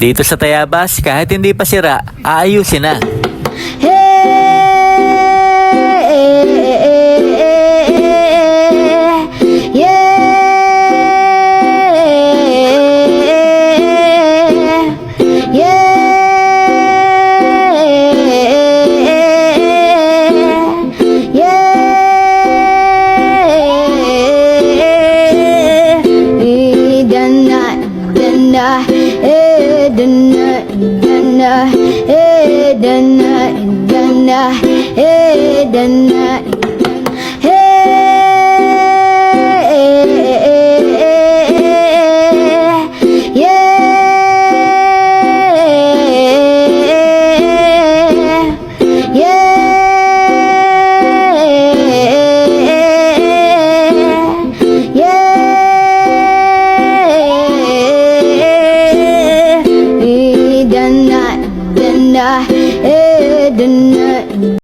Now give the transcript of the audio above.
Dito sa Tayabas, kahit hindi pa sira, aayusin na. dana dana eh dana dana eh dana ኢላህ